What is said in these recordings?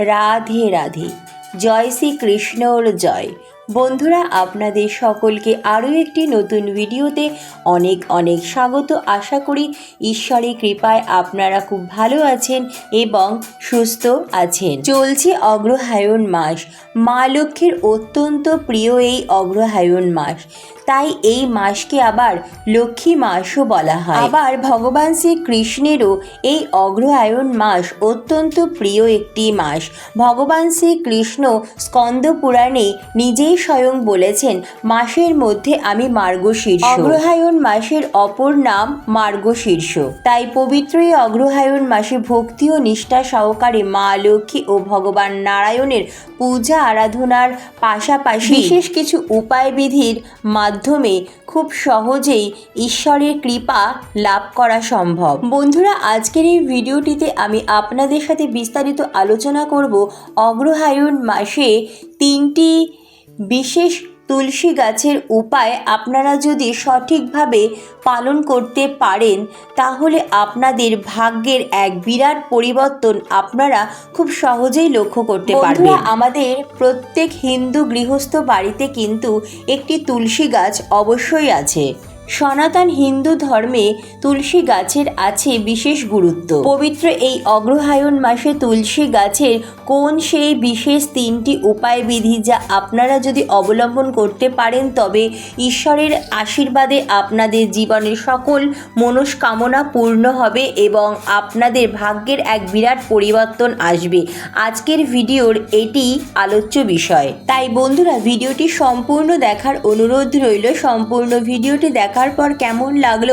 রাধে রাধে। জয় শ্রী কৃষ্ণর জয়। বন্ধুরা, আপনাদের সকলকে আরও একটি নতুন ভিডিওতে অনেক অনেক স্বাগত। আশা করি ঈশ্বরের কৃপায় আপনারা খুব ভালো আছেন এবং সুস্থ আছেন। চলছে অগ্রহায়ণ মাস। মা লক্ষ্মীর অত্যন্ত প্রিয় এই অগ্রহায়ণ মাস। তাই এই মাসকে আবার লক্ষ্মী মাসও বলা হয়। আবার ভগবান শ্রীকৃষ্ণেরও এই অগ্রহায়ণ মাস অত্যন্ত প্রিয় একটি মাস। ভগবান শ্রীকৃষ্ণ স্কন্দ পুরাণে নিজেই স্বয়ং বলেছেন মাসের মধ্যে আমি মার্গশীর্ষ। অগ্রহায়ণ মাসের অপর নাম মার্গশীর্ষ। তাই পবিত্র এই অগ্রহায়ণ মাসে ভক্তি ও নিষ্ঠা সহকারে মা লক্ষ্মী ও ভগবান নারায়ণের পূজা আরাধনার পাশাপাশি বিশেষ কিছু উপায় বিধির মাধ্যমে খুব সহজেই ঈশ্বরের কৃপা লাভ করা সম্ভব। বন্ধুরা, আজকের এই ভিডিওটিতে আমি আপনাদের সাথে বিস্তারিত আলোচনা করব অগ্রহায়ণ মাসে তিনটি বিশেষ তুলসী গাছের উপায় আপনারা যদি সঠিকভাবে পালন করতে পারেন তাহলে আপনাদের ভাগ্যের এক বিরাট পরিবর্তন আপনারা খুব সহজেই লক্ষ্য করতে পারবেন। আমাদের প্রত্যেক হিন্দু গৃহস্থ বাড়িতে কিন্তু একটি তুলসী গাছ অবশ্যই আছে। সনাতন হিন্দু ধর্মে তুলসী গাছের আছে বিশেষ গুরুত্ব। পবিত্র এই অগ্রহায়ণ মাসে তুলসী গাছের কোন সেই বিশেষ তিনটি উপায় বিধি যা আপনারা যদি অবলম্বন করতে পারেন, তবে ঈশ্বরের আশীর্বাদে আপনাদের জীবনের সকল মনস্কামনা পূর্ণ হবে এবং আপনাদের ভাগ্যের এক বিরাট পরিবর্তন আসবে। আজকের ভিডিওর এটি আলোচ্য বিষয়। তাই বন্ধুরা, ভিডিওটি সম্পূর্ণ দেখার অনুরোধ রইল। সম্পূর্ণ ভিডিওটি দেখার পর কেমন লাগল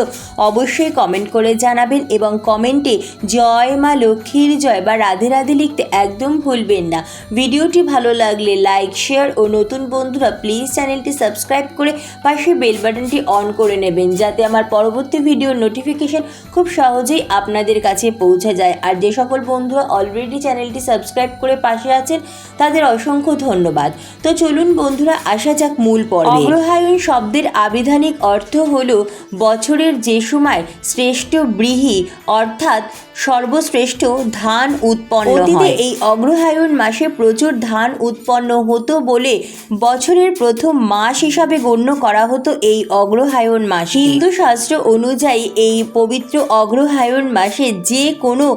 অবশ্যই কমেন্ট করে জানাবেন এবং কমেন্টে জয় মা লক্ষ্মীর জয় বা রাধে রাধে লিখতে একদম ভুলবেন না। ভিডিওটি ভালো লাগলে লাইক শেয়ার ও নতুন বন্ধুরা প্লিজ চ্যানেলটি সাবস্ক্রাইব করে পাশে বেল বাটনটি অন করে নেবেন যাতে আমার পরবর্তী ভিডিওর নোটিফিকেশন খুব সহজেই আপনাদের কাছে পৌঁছে যায়। আর যে সকল বন্ধুরা অলরেডি চ্যানেলটি সাবস্ক্রাইব করে পাশে আছেন তাদের অসংখ্য ধন্যবাদ। তো চলুন বন্ধুরা আসা যাক মূল পর্বে। অগ্রহায়ণ শব্দের আবিধানিক অর্থ হলো বছরের যে সময় শ্রেষ্ঠ ব্রীহি অর্থাৎ সর্বশ্রেষ্ঠ ধান উৎপন্ন হয়। এই অগ্রহায়ণ মাসে প্রচুর ধান উৎপন্ন হতো বলে বছরের প্রথম মাস হিসাবে গণ্য করা হতো এই অগ্রহায়ণ মাস। হিন্দু শাস্ত্র অনুযায়ী এই পবিত্র অগ্রহায়ণ মাসে যে কোনো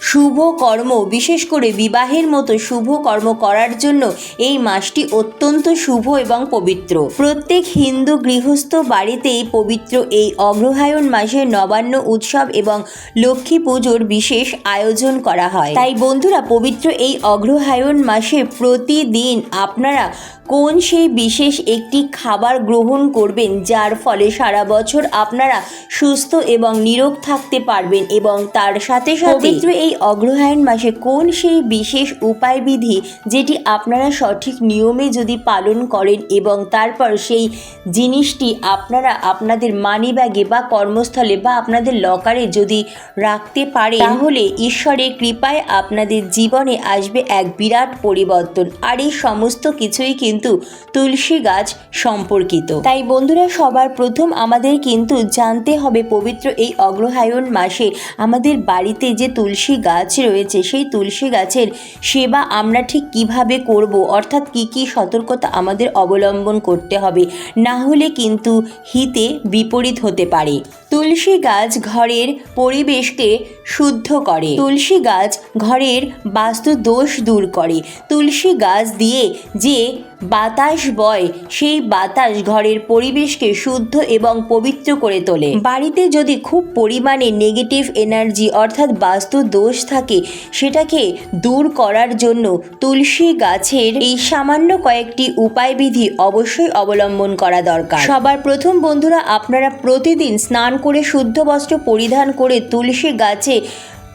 শুভ কর্ম, বিশেষ করে বিবাহের মতো শুভ কর্ম করার জন্য এই মাসটি অত্যন্ত শুভ এবং পবিত্র। প্রত্যেক হিন্দু গৃহস্থ বাড়িতেই পবিত্র এই অগ্রহায়ণ মাসে নবান্ন উৎসব এবং লক্ষ্মী পুজোর বিশেষ আয়োজন করা হয়। তাই বন্ধুরা, পবিত্র এই অগ্রহায়ণ মাসে প্রতিদিন আপনারা কোন সেই বিশেষ একটি খাবার গ্রহণ করবেন যার ফলে সারা বছর আপনারা সুস্থ এবং নিরোগ থাকতে পারবেন এবং তার সাথে সাথে পবিত্র এই অগ্রহায়ণ মাসে কোন সেই বিশেষ উপায় বিধি যেটি আপনারা সঠিক নিয়মে যদি পালন করেন এবং তারপর সেই জিনিসটি আপনারা আপনাদের মানি ব্যাগে বা কর্মস্থলে বা আপনাদের লকারে যদি রাখতে পারেন তাহলে ঈশ্বরের কৃপায় আপনাদের জীবনে আসবে এক বিরাট পরিবর্তন। আর এই সমস্ত কিছুই কিন্তু তুলসী গাছ সম্পর্কিত। তাই বন্ধুরা, সবার প্রথম আমাদের কিন্তু জানতে হবে পবিত্র এই অগ্রহায়ণ মাসে আমাদের বাড়িতে যে তুলসী গাছ রয়েছে, সেই তুলসী গাছের সেবা আমরা ঠিক কীভাবে করব? অর্থাৎ কি কি সতর্কতা আমাদের অবলম্বন করতে হবে? না হলে কিন্তু হিতে বিপরীত হতে পারে। তুলসী গাছ ঘরের পরিবেশকে শুদ্ধ করে। তুলসী গাছ ঘরের বাস্তু দোষ দূর করে। তুলসী গাছ দিয়ে যে বাতাস বয়, সেই বাতাস ঘরের পরিবেশকে শুদ্ধ এবং পবিত্র করে তোলে। বাড়িতে যদি খুব পরিমাণে নেগেটিভ এনার্জি অর্থাৎ বাস্তু দোষ থাকে, সেটাকে দূর করার জন্য তুলসী গাছের এই সামান্য কয়েকটি উপায়বিধি অবশ্যই অবলম্বন করা দরকার। সবার প্রথম বন্ধুরা, আপনারা প্রতিদিন স্নান করে শুদ্ধ বস্ত্র পরিধান করে তুলসী গাছে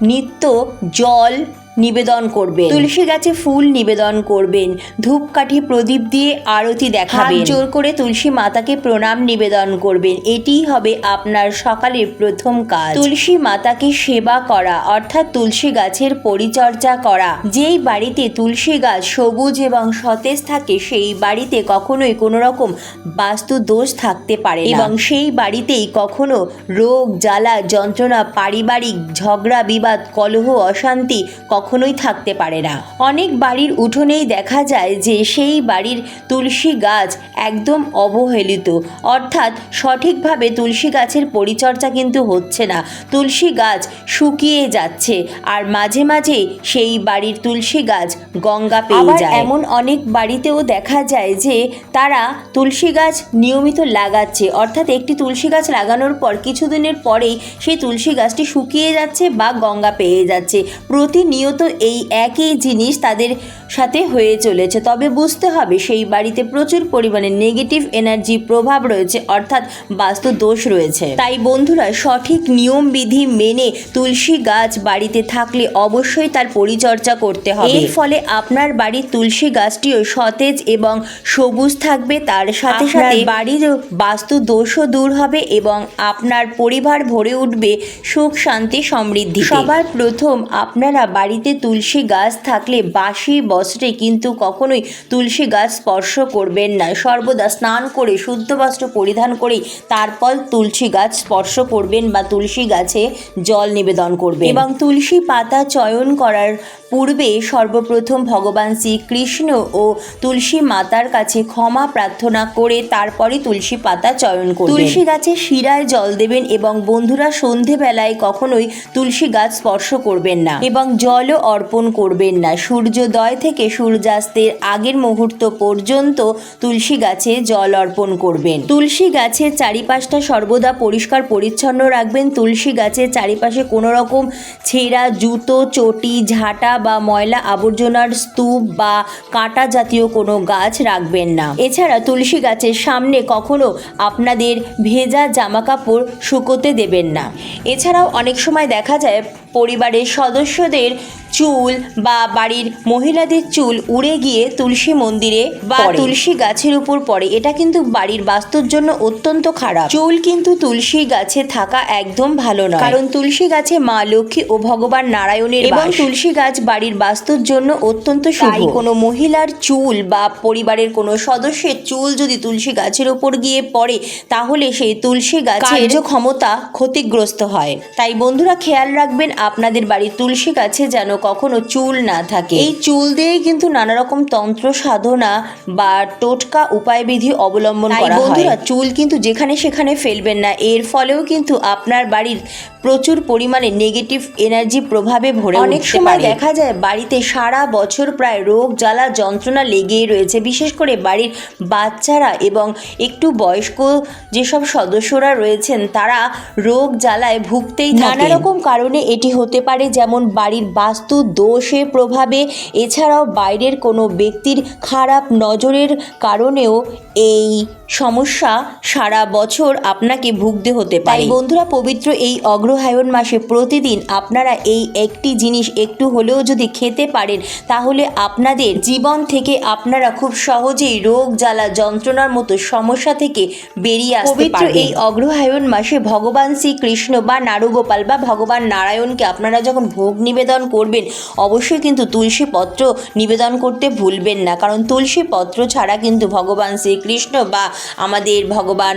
নিত্য জল নিবেদন করবেন। তুলসী গাছে ফুল নিবেদন করবেন। ধূপকাঠি প্রদীপ দিয়ে আরতি দেখাবেন। জোর করে তুলসী মাতাকে প্রণাম নিবেদন করবেন। এটিই হবে আপনার সকালের প্রথম কাজ। তুলসী মাতাকে সেবা করা অর্থাৎ তুলসী গাছের পরিচর্যা করা। যেই বাড়িতে তুলসী গাছ সবুজ এবং সতেজ থাকে সেই বাড়িতে কখনোই কোনো রকম বাস্তু দোষ থাকতে পারে এবং সেই বাড়িতেই কখনো রোগ জ্বালা যন্ত্রণা পারিবারিক ঝগড়া বিবাদ কলহ অশান্তি কখনোই থাকতে পারে না। অনেক বাড়ির উঠোনেই দেখা যায় যে সেই বাড়ির তুলসী গাছ একদম অবহেলিত। অর্থাৎ সঠিকভাবে তুলসী গাছের পরিচর্যা কিন্তু হচ্ছে না। তুলসী গাছ শুকিয়ে যাচ্ছে আর মাঝে মাঝে সেই বাড়ির তুলসী গাছ গঙ্গা পেয়ে যায়। এমন অনেক বাড়িতেও দেখা যায় যে তারা তুলসী গাছ নিয়মিত লাগাচ্ছে। অর্থাৎ একটি তুলসী গাছ লাগানোর পর কিছুদিনের পরেই সেই তুলসী গাছটি শুকিয়ে যাচ্ছে বা গঙ্গা পেয়ে যাচ্ছে। প্রতিনিয়ত এই একই জিনিস তাদের সাথে হয়ে চলেছে। তবে বুঝতে হবে সেই বাড়িতে প্রচুর পরিমাণে নেগেটিভ এনার্জি প্রভাব রয়েছে অর্থাৎ বাস্তু দোষ রয়েছে। তাই বন্ধুরা সঠিক নিয়ম বিধি মেনে তুলসী গাছ বাড়িতে থাকলে অবশ্যই তার পরিচর্যা করতে হবে। এর ফলে আপনার বাড়ির তুলসী গাছটিও সতেজ এবং সবুজ থাকবে। তার সাথে সাথে বাড়ির বাস্তু দোষও দূর হবে এবং আপনার পরিবার ভরে উঠবে সুখ শান্তি সমৃদ্ধি। সবার প্রথম আপনারা বাড়িতে তুলসী গাছ থাকলে বাসি বস্ত্রে কিন্তু কখনোই তুলসী গাছ স্পর্শ করবেন না। সর্বদা স্নান করে, শুদ্ধ বস্ত্র পরিধান করে তারপর তুলসী গাছ স্পর্শ করবেন বা তুলসী গাছে জল নিবেদন করবেন। এবং তুলসী পাতা চয়ন করার পূর্বে সর্বপ্রথম ভগবান শ্রীকৃষ্ণ ও তুলসী মাতার কাছে ক্ষমা প্রার্থনা করে তারপরে তুলসী পাতা চয়ন করবেন তুলসী গাছে শিরায় জল দেবেন এবং বন্ধুরা সন্ধেবেলায় কখনোই তুলসী গাছ স্পর্শ করবেন না এবং জলও অর্পণ করবেন না। সূর্যোদয় থেকে সূর্যাস্তের আগের মুহূর্ত পর্যন্ত তুলসী গাছে জল অর্পণ করবেন। তুলসী গাছের চারিপাশটা সর্বদা পরিষ্কার পরিচ্ছন্ন রাখবেন। তুলসী গাছের চারিপাশে কোনো রকম ছেঁড়া, জুতো, চটি, ঝাঁটা বা ময়লা আবর্জনার স্তূপ বা কাঁটা জাতীয় কোনো গাছ রাখবেন না। এছাড়া তুলসী গাছের সামনে কখনো আপনাদের ভেজা জামা কাপড় শুকোতে দেবেন না। এছাড়াও অনেক সময় দেখা যায় পরিবারের সদস্যদের চুল বা বাড়ির মহিলাদের চুল উড়ে গিয়ে তুলসী মন্দিরে বা তুলসী গাছের উপর পড়ে। এটা কিন্তু বাড়ির বাস্তুর জন্য অত্যন্ত খারাপ। চুল কিন্তু তুলসী গাছে থাকা একদম ভালো না কারণ তুলসী গাছে মা লক্ষ্মী ও ভগবান নারায়ণের এবং তুলসী গাছ বাড়ির বাস্তুর জন্য অত্যন্ত শুভ। কোনো মহিলার চুল বা পরিবারের কোনো সদস্যের চুল যদি তুলসী গাছের উপর গিয়ে পড়ে তাহলে সেই তুলসী গাছের ক্ষমতা ক্ষতিগ্রস্ত হয়। তাই বন্ধুরা খেয়াল রাখবেন আপনাদের বাড়ির তুলসী গাছে যেন কখনো চুল না থাকে। এই চুল দিয়েই কিন্তু নানা রকম তন্ত্র সাধনা বা টোটকা উপায় বিধি অবলম্বন করা হয়। বন্ধুরা চুল কিন্তু যেখানে সেখানে ফেলবেন না। এর ফলেও কিন্তু আপনার বাড়ির প্রচুর পরিমাণে নেগেটিভ এনার্জি প্রভাবে ভরে অনেক সময় দেখা যায় বাড়িতে সারা বছর প্রায় রোগ জ্বালা যন্ত্রণা লেগেই রয়েছে। বিশেষ করে বাড়ির বাচ্চারা এবং একটু বয়স্ক যেসব সদস্যরা রয়েছেন তারা রোগ জ্বালায় ভুগতেই নানা রকম কারণে এটি হতে পারে যেমন বাড়ির বাস্তু দোষের প্রভাবে এছাড়াও বাইরের কোনো ব্যক্তির খারাপ নজরের কারণেও এই সমস্যা সারা বছর আপনাকে ভুগতে হতে পারে। বন্ধুরা পবিত্র এই অগ্রহায়ণ মাসে প্রতিদিন আপনারা এই একটি জিনিস একটু হলেও যদি খেতে পারেন তাহলে আপনাদের জীবন থেকে আপনারা খুব সহজেই রোগ জ্বালা যন্ত্রণার মতো সমস্যা থেকে বেরিয়ে আসতে পবিত্র এই অগ্রহায়ণ মাসে ভগবান শ্রীকৃষ্ণ বা নারুগোপাল বা ভগবান নারায়ণকে আপনারা যখন ভোগ নিবেদন করবেন অবশ্যই কিন্তু তুলসী পত্র নিবেদন করতে ভুলবেন না, কারণ তুলসী পত্র ছাড়া কিন্তু ভগবান শ্রীকৃষ্ণ বা আমাদের ভগবান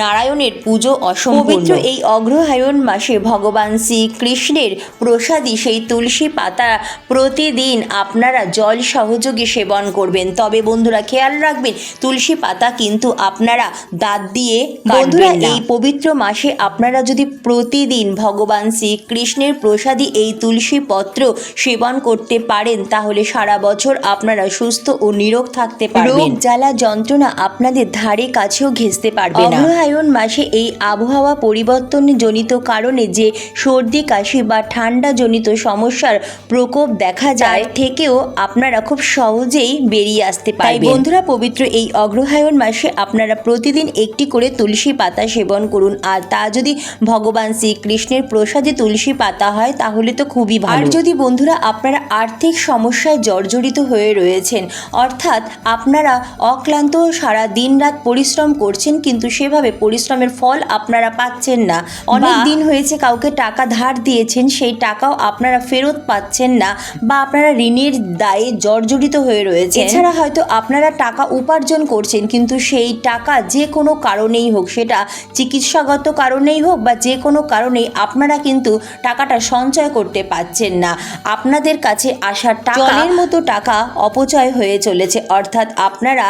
নারায়ণের পুজো অসম্পূর্ণ। এই অগ্রহায়ণ মাসে ভগবান শ্রীকৃষ্ণের প্রসাদী সেই তুলসী পাতা প্রতিদিন আপনারা জল সহযোগে সেবন করবেন। তবে বন্ধুরা, খেয়াল রাখবেন, তুলসী পাতা কিন্তু আপনারা দাঁত দিয়ে বন্ধুরা, এই পবিত্র মাসে আপনারা যদি প্রতিদিন ভগবান শ্রীকৃষ্ণের প্রসাদী এই তুলসী পত্র সেবন করতে পারেন তাহলে সারা বছর আপনারা সুস্থ ও নিরোগ থাকতে পারবেন। রোগ জ্বালা যন্ত্রণা আপনাদের ধারে কাছেও ঘেঁচতে পারবে না। অগ্রহায়ণ মাসে এই আবহাওয়া পরিবর্তন জনিত কারণে যে সর্দি কাশি বা ঠান্ডা জনিত সমস্যার প্রকোপ দেখা যায় থেকেও আপনারা খুব সহজেই বেরিয়ে আসতে পারবেন। বন্ধুরা পবিত্র এই অগ্রহায়ণ মাসে আপনারা প্রতিদিন একটি করে তুলসী পাতা সেবন করুন। আর তা যদি ভগবান শ্রীকৃষ্ণের প্রসাদে তুলসী পাতা হয় তাহলে তো খুবই ভালো। আর যদি বন্ধুরা আপনারা আর্থিক সমস্যায় জর্জরিত হয়ে রয়েছেন। অর্থাৎ আপনারা অক্লান্ত সারা দিন রাত পরিশ্রম করছেন কিন্তু সেভাবে পরিশ্রমের ফল আপনারা পাচ্ছেন না। অনেক দিন হয়েছে কাউকে টাকা ধার দিয়েছেন সেই টাকাও আপনারা ফেরত পাচ্ছেন না বা আপনারা ঋণের দায়ে জর্জরিত হয়ে রয়েছে এছাড়া হয়তো আপনারা টাকা উপার্জন করছেন কিন্তু সেই টাকা যে কোনো কারণেই হোক সেটা চিকিৎসাগত কারণেই হোক বা যে কোনো কারণেই আপনারা কিন্তু টাকাটা সঞ্চয় করতে পারছেন না। আপনাদের কাছে আসার টাকা জলের মতো টাকা অপচয় হয়ে চলেছে অর্থাৎ আপনারা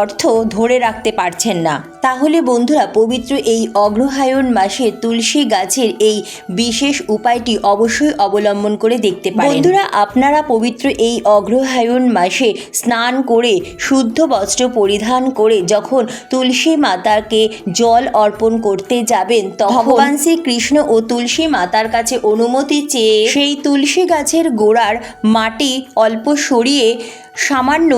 অর্থ ধরে রাখতে পারছেন না। তাহলে বন্ধুরা পবিত্র এই অগ্রহায়ণ মাসে তুলসী গাছের এই বিশেষ উপায়টি অবশ্যই অবলম্বন করে দেখতে পারেন। বন্ধুরা আপনারা পবিত্র এই অগ্রহায়ণ মাসে স্নান করে শুদ্ধ বস্ত্র পরিধান করে যখন তুলসী মাতাকে জল অর্পণ করতে যাবেন তখন ভগবান শ্রীকৃষ্ণ ও তুলসী মাতার কাছে অনুমতি চেয়ে সেই তুলসী গাছের গোড়ার মাটি অল্প সরিয়ে সামান্য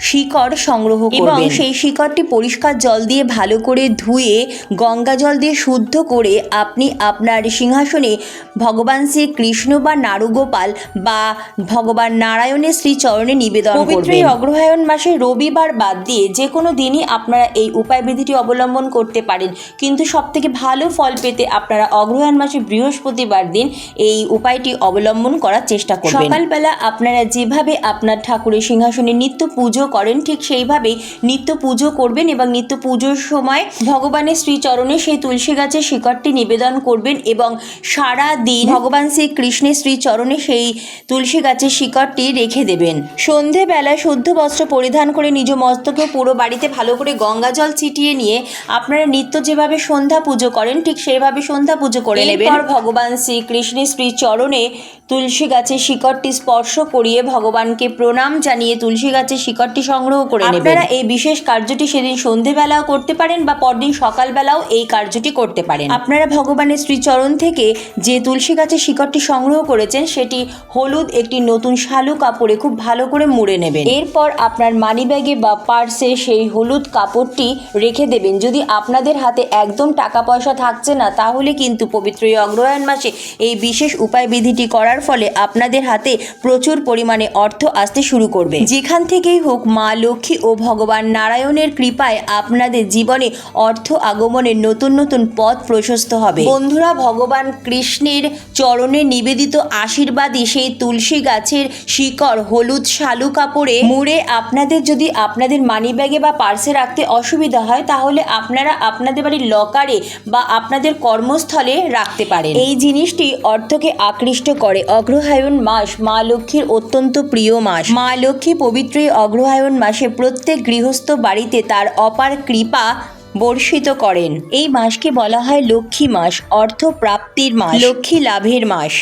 শিকড় সংগ্রহ এবং সেই শিকড়টি পরিষ্কার জল দিয়ে ভালো করে ধুয়ে গঙ্গা জল দিয়ে শুদ্ধ করে আপনি আপনার সিংহাসনে ভগবান শ্রী কৃষ্ণ বা নারুগোপাল বা ভগবান নারায়ণের শ্রী চরণে নিবেদন পবিত্র এই অগ্রহায়ণ মাসে রবিবার বাদ দিয়ে যে কোনো দিনই আপনারা এই উপায় বিধিটি অবলম্বন করতে পারেন। কিন্তু সব থেকে ভালো ফল পেতে আপনারা অগ্রহায়ণ মাসে বৃহস্পতিবার দিন এই উপায়টি অবলম্বন করার চেষ্টা করবেন। সকালবেলা আপনারা যেভাবে আপনার ঠাকুরের সিংহাসনে নিত্য পুজো করেন ঠিক সেইভাবেই নিত্য পুজো করবেন এবং নিত্য পুজোর সময় ভগবানের শ্রীচরণে সেই তুলসী গাছের শিকড়টি নিবেদন করবেন এবং সারা দিন ভগবান শ্রী কৃষ্ণের শ্রীচরণে সেই তুলসী গাছের শিকড়টি রেখে দেবেন। সন্ধেবেলায় শুদ্ধ বস্ত্র পরিধান করে নিজ মস্তকে পুরো বাড়িতে ভালো করে গঙ্গা জল ছিটিয়ে নিয়ে আপনারা নিত্য যেভাবে সন্ধ্যা পুজো করেন ঠিক সেইভাবে সন্ধ্যা পুজো করে নেবেন। ভগবান শ্রীকৃষ্ণের শ্রীচরণে তুলসী গাছের শিকড়টি স্পর্শ করিয়ে ভগবানকে প্রণাম জানিয়ে তুলসী গাছের শিকড়টি সংগ্রহ করে নেবেন। আপনারা এই বিশেষ কার্যটি সেদিন সন্ধেবেলাও করতে পারেন বা পরদিন সকালবেলাও এই কার্যটি করতে পারেন। আপনারা ভগবানের শ্রীচরণ থেকে যে তুলসী গাছের শিকড়টি সংগ্রহ করেছেন সেটি হলুদ একটি নতুন শালু কাপড়ে খুব ভালো করে মুড়ে নেবেন। এরপর আপনার মানিব্যাগে বা পার্সে সেই হলুদ কাপড়টি রেখে দেবেন। যদি আপনাদের হাতে একদম টাকা পয়সা থাকছে না তাহলে কিন্তু পবিত্র এই অগ্রহায়ণ মাসে এই বিশেষ উপায় বিধিটি করার ফলে আপনাদের হাতে প্রচুর পরিমাণে অর্থ আসতে শুরু করবে। যেখান থেকেই হোক মা লক্ষ্মী ও ভগবান নারায়ণের কৃপায় আপনাদের জীবনে অর্থ আগমনের নতুন নতুন পথ প্রশস্ত হবে। বন্ধুরা, ভগবান কৃষ্ণের চরণে নিবেদিত আশীর্বাদী সেই তুলসী গাছের শিকড়, হলুদ শালু কাপড়ে মুড়ে আপনাদের যদি আপনাদের মানিব্যাগে বা পার্সে রাখতে অসুবিধা হয়, তাহলে আপনারা আপনাদের বাড়ির লকারে বা আপনাদের কর্মস্থলে রাখতে পারেন। এই জিনিসটি অর্থকে আকৃষ্ট করে। অগ্রহায়ণ মাস মা লক্ষ্মীর অত্যন্ত প্রিয় মাস। মা লক্ষ্মী পবিত্র অগ্রহায়ণ মাসে প্রত্যেক গৃহস্থ বাড়িতে তার অপার কৃপা বর্ষিত করেন। এই মাসকে বলা হয় লক্ষ্মী মাস, অর্থ প্রাপ্তির মাস, লক্ষ্মী লাভের মাস।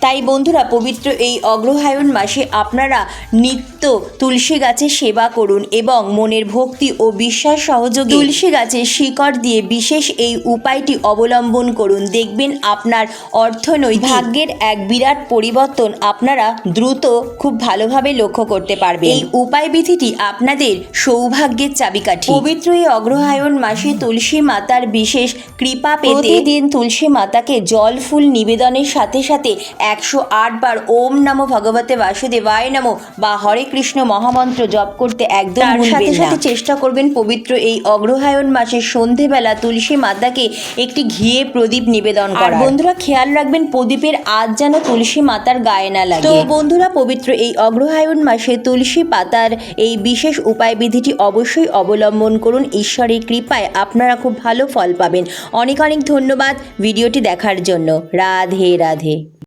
তাই বন্ধুরা, পবিত্র এই অগ্রহায়ণ মাসে আপনারা নিত্য তুলসী গাছের সেবা করুন এবং মনের ভক্তি ও বিশ্বাস সহযোগে। তুলসী গাছের শিকড় দিয়ে বিশেষ এই উপায়টি অবলম্বন করুন। দেখবেন আপনার অর্থনৈতিক ভাগ্যের এক বিরাট পরিবর্তন আপনারা দ্রুত খুব ভালোভাবে লক্ষ্য করতে পারবেন। এই উপায় বিধিটি আপনাদের সৌভাগ্যের চাবিকাঠি। পবিত্র এই অগ্রহায়ণ মাসে তুলসী মাতার বিশেষ কৃপা পেতে দিন তুলসী মাতাকে জল ফুল নিবেদনের সাথে সাথে একশো আট বার ওম নমো ভগবতে বাসুদেবায় নমো বা হরে কৃষ্ণ মহামন্ত্র জপ করতে একদম তার সাথে সাথে চেষ্টা করবেন পবিত্র এই অগ্রহায়ণ মাসের সন্ধেবেলা তুলসী মাতাকে একটি ঘিয়ে প্রদীপ নিবেদন করা বন্ধুরা খেয়াল রাখবেন প্রদীপের আজ যেন তুলসী মাতার গায়ে না লাগে। তো বন্ধুরা পবিত্র এই অগ্রহায়ণ মাসে তুলসী পাতার এই বিশেষ উপায় বিধিটি অবশ্যই অবলম্বন করুন। ঈশ্বরের কৃপায় আপনারা খুব ভালো ফল পাবেন। অনেক অনেক ধন্যবাদ ভিডিওটি দেখার জন্য। রাধে রাধে।